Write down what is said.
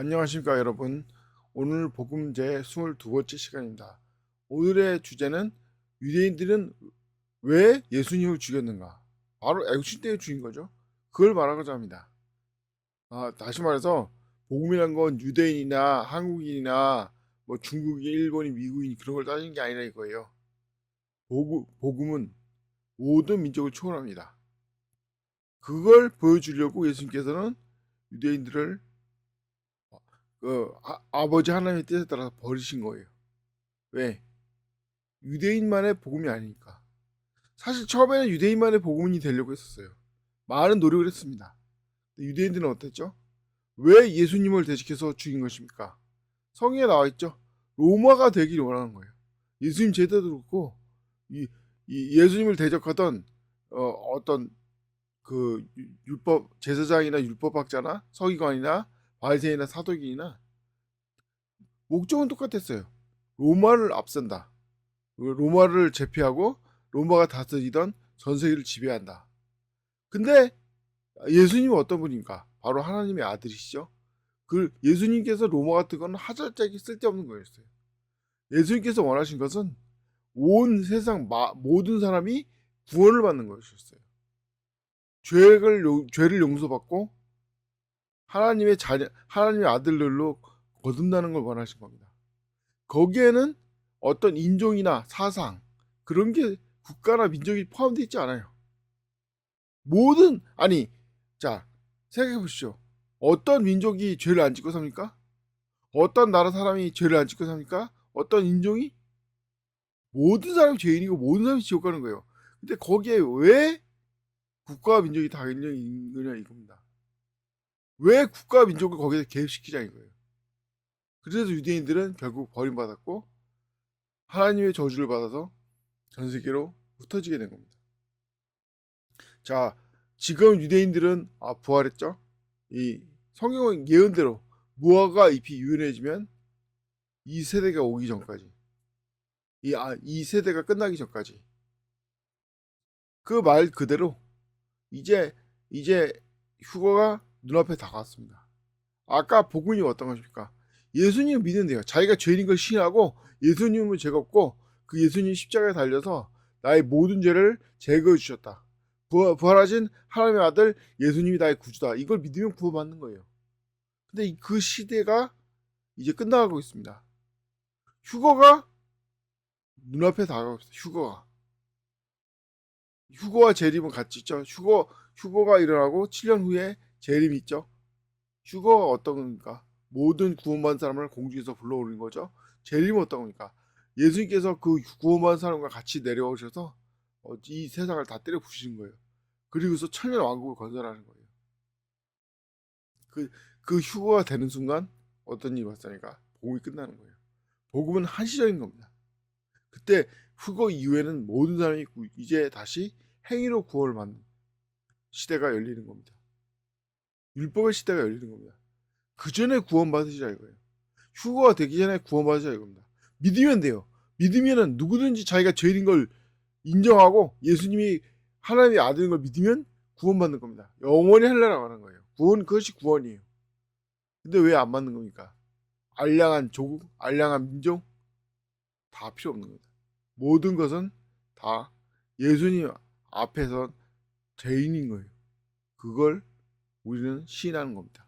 안녕하십니까 여러분. 오늘 복음 제 22번째 시간입니다. 오늘의 주제는 유대인들은 왜 예수님을 죽였는가? 바로 애국심 때문에 죽인 거죠. 그걸 말하고자 합니다. 아, 다시 말해서 복음이란 건 유대인이나 한국인이나 뭐 중국인, 일본인, 미국인 그런 걸 따지는 게 아니라 이거예요. 복음, 복음은 모든 민족을 초월합니다. 그걸 보여주려고 예수님께서는 유대인들을 그 아, 버지 하나님의 뜻에 따라서 버리신 거예요. 왜? 유대인만의 복음이 아니니까. 사실 처음에는 유대인만의 복음이 되려고 했었어요. 많은 노력을 했습니다. 유대인들은 어땠죠? 왜 예수님을 대적해서 죽인 것입니까? 성경에 나와 있죠. 로마가 되기를 원하는 거예요. 예수님 제자도 그렇고 이, 이 예수님을 대적하던 어, 어떤 그 유- 율법 제사장이나 율법학자나 서기관이나 바리새인이나 사도기나 목적은 똑같았어요. 로마를 앞선다. 로마를 제패하고 로마가 다스리던 전 세계를 지배한다. 근데 예수님은 어떤 분인가? 바로 하나님의 아들이시죠. 그 예수님께서 로마 같은 건 하잘짝이 쓸데없는 거였어요. 예수님께서 원하신 것은 온 세상 마- 모든 사람이 구원을 받는 것이었어요. 죄를 용- 죄를 용서받고 하나님의 자녀, 하나님의 아들들로 거듭나는 걸 원하신 겁니다. 거기에는 어떤 인종이나 사상 그런 게 국가나 민족이 포함되어 있지 않아요. 모든 아니 자 생각해 보시죠. 어떤 민족이 죄를 안 짓고 삽니까? 어떤 나라 사람이 죄를 안 짓고 삽니까? 어떤 인종이 모든 사람이 죄인이고 모든 사람이 지옥 가는 거예요. 근데 거기에 왜 국가와 민족이 다 있는 거냐 이겁니다. 왜 국가와 민족을 거기에 개입시키자 이거예요. 그래서 유대인들은 결국 버림받았고 하나님의 저주를 받아서 전 세계로 흩어지게 된 겁니다. 자, 지금 유대인들은 아, 부활했죠? 이 성경은 예언대로 무화과 잎이 유연해지면 이 세대가 오기 전까지 이, 아, 이 세대가 끝나기 전까지 그 말 그대로 이제 이제 휴거가 눈앞에 다가왔습니다. 아까 복음이 어떤 것입니까? 예수님을 믿는데요. 자기가 죄인인 걸 시인하고 예수님은 죄가 없고 그 예수님 십자가에 달려서 나의 모든 죄를 제거해 주셨다. 부활, 부활하신 하나님의 아들 예수님이 나의 구주다. 이걸 믿으면 구원받는 거예요. 근데 이- 그 시대가 이제 끝나가고 있습니다. 휴거가 눈앞에 다가오고 있어요. 휴거가. 휴거와 재림은 같이 있죠. 휴거, 휴거가 일어나고 7년 후에 재림이 있죠. 휴거가 어떤 겁니까? 모든 구원받은 사람을 공중에서 불러오는 거죠. 재림은 어떤 겁니까? 예수님께서 그 구원받은 사람과 같이 내려오셔서 어, 이 세상을 다 때려 부시는 거예요. 그리고서 천년 왕국을 건설하는 거예요. 그, 그 휴거가 되는 순간 어떤 일이 발생하니까 복음이 끝나는 거예요. 복음은 한시적인 겁니다. 그때 휴거 이후에는 모든 사람이 구- 이제 다시 행위로 구원을 받는 시대가 열리는 겁니다. 율법의 시대가 열리는 겁니다. 그 전에 구원받으시라 이거예요. 휴거가 되기 전에 구원받으시라 이겁니다. 믿으면 돼요. 믿으면은 누구든지 자기가 죄인인 걸 인정하고 예수님이 하나님의 아들인 걸 믿으면 구원받는 겁니다. 영원히 할래라고 하는 거예요. 구원 그것이 구원이에요. 근데 왜 안 받는 겁니까? 알량한 조국, 알량한 민족 다 필요 없는 겁니다. 모든 것은 다 예수님 앞에서 죄인인 거예요. 그걸 우리는 시인하는 겁니다.